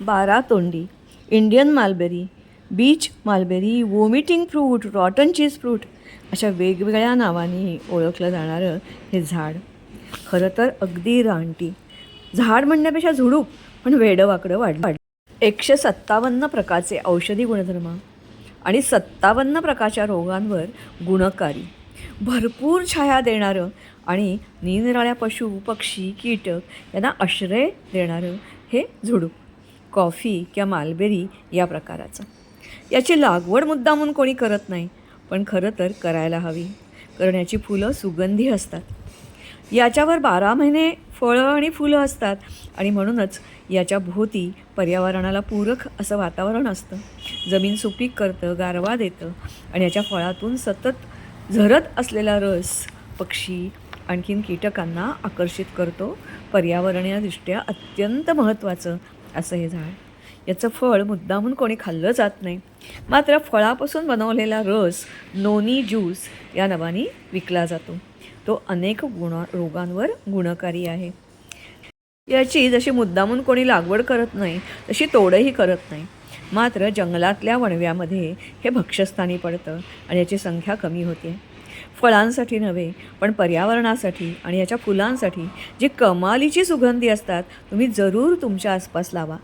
बारा तोंडी Indian mulberry beach mulberry vomiting fruit rotten cheese fruit अशा वेगवेगळ्या नावांनी ओळखलं जाणारं हे झाड. खरं तर अगदी रानटी. झाड म्हणण्यापेक्षा झुडूप पण वेडं वाकडं वाढ वाढ एकशे सत्तावन्न प्रकारचे औषधी गुणधर्म आणि सत्तावन्न प्रकारच्या रोगांवर गुणकारी. भरपूर छाया देणारं आणि निरनिराळ्या पशु पक्षी कीटक यांना आश्रय देणारं हे झुडूप. कॉफी किंवा मालबेरी या प्रकाराचं. याची लागवड मुद्दामून कोणी करत नाही पण खरं तर करायला हवी. कारण याची फुलं सुगंधी असतात. याच्यावर बारा महिने फळं आणि फुलं असतात आणि म्हणूनच याच्या भोवती पर्यावरणाला पूरक असं वातावरण असतं. जमीन सुपीक करतं गारवा देतं आणि याच्या फळातून सतत झरत असलेला रस पक्षी आणखीन कीटकांना आकर्षित करतो. पर्यावरणीयदृष्ट्या अत्यंत महत्त्वाचं असं हे झाड. याचं फळ मुद्दामून कोणी खाल्लं जात नाही. मात्र फळापासून बनवलेला रस नोनी ज्यूस या नावाने विकला जातो. तो अनेक गुण रोगांवर गुणकारी आहे. याची जशी मुद्दामून कोणी लागवड करत नाही तशी तोडही करत नाही. मात्र जंगलातल्या वणव्यामध्ये हे भक्ष्यस्थानी पडतं आणि याची संख्या कमी होते. फळांसाठी नव्हे पण पर्यावरणासाठी आणि याच्या फुलांसाठी जी कमालीची सुगंधी असतात तुम्ही जरूर तुमच्या आसपास लावा.